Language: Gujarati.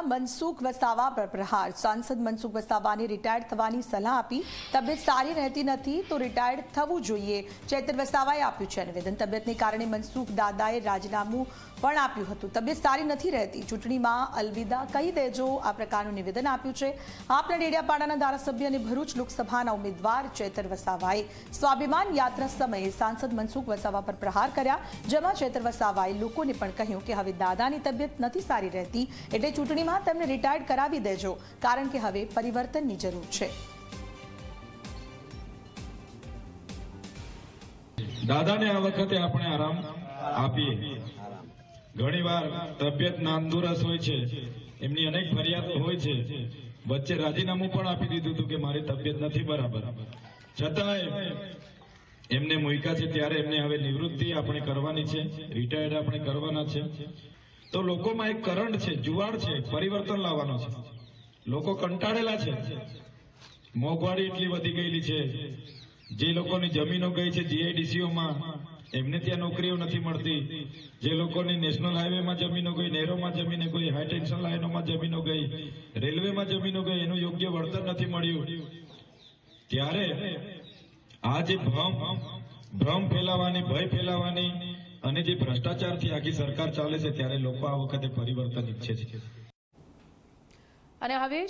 ચૂંટણીમાં મનસુખ વસાવા પર પ્રહાર. સાંસદ મનસુખ વસાવાની રિટાયર્ડ થવાની સલાહ આપી. તબિયત સારી રહેતી નથી તો રિટાયર્ડ થવું જોઈએ. ચૈતર વસાવાએ આપ્યું છે નિવેદન. તબિયતને કારણે મનસુખ દાદાએ રાજીનામું પણ આપ્યું હતું. તબિયત સારી નથી રહેતી. ચૂંટણીમાં અલવિદા કહી દેજો. આ પ્રકારનું નિવેદન આપ્યું છે. આપના ડેડિયાપાડાના ધારાસભ્ય અને ભરૂચ લોકસભાના ઉમેદવાર ચેતર વસાવાએ સ્વાભિમાન યાત્રા સમયે સાંસદ મનસુખ વસાવા પર પ્રહાર કર્યા. જેમાં ચૈતર વસાવાએ લોકોને પણ કહ્યું કે હવે દાદાની તબિયત નથી સારી રહેતી એટલે ચૂંટણીમાં તેમને રિટાયર્ડ કરાવી દેજો, કારણ કે હવે પરિવર્તનની જરૂર છે. દાદાને આ વખતે આપણે આરામ આપીએ. ઘણીવાર તબિયત નાંદુરસ હોય છે, એમની અનેક ફરિયાદ હોય છે. વચ્ચે રાજીનામું પણ આપી દીધું હતું કે મારી તબિયત નથી બરાબર. છતાંય એમને મૂક્યા છે, ત્યારે એમને હવે નિવૃત્તિ આપણે કરવાની છે રિટાયર્ડ આપણે કરવાના છે. તો લોકોમાં એક કરંટ છે જુવાળ છે, પરિવર્તન લાવવાનો છે. લોકો કંટાળેલા છે. મોંઘવારી એટલી વધી ગયેલી છે. જે લોકોની જમીનો ગઈ છે, જીઆઈડીસીઓમાં, એમને ત્યાં નોકરીઓ નથી મળતી. જે લોકોની નેશનલ હાઈવેમાં જમીનો ગઈ, નહેરોમાં જમીનો ગઈ, હાઈ ટેન્શન લાઈનોમાં જમીનો ગઈ, રેલવેમાં જમીનો ગઈ, એનું યોગ્ય વળતર નથી મળ્યું. ત્યારે આ જે ભ્રમ ભ્રમ ફેલાવાની, ભય ફેલાવાની અને જે ભ્રષ્ટાચારથી આખી સરકાર ચાલે છે, ત્યારે લોકો આ વખતે પરિવર્તન ઈચ્છે છે. અને હવે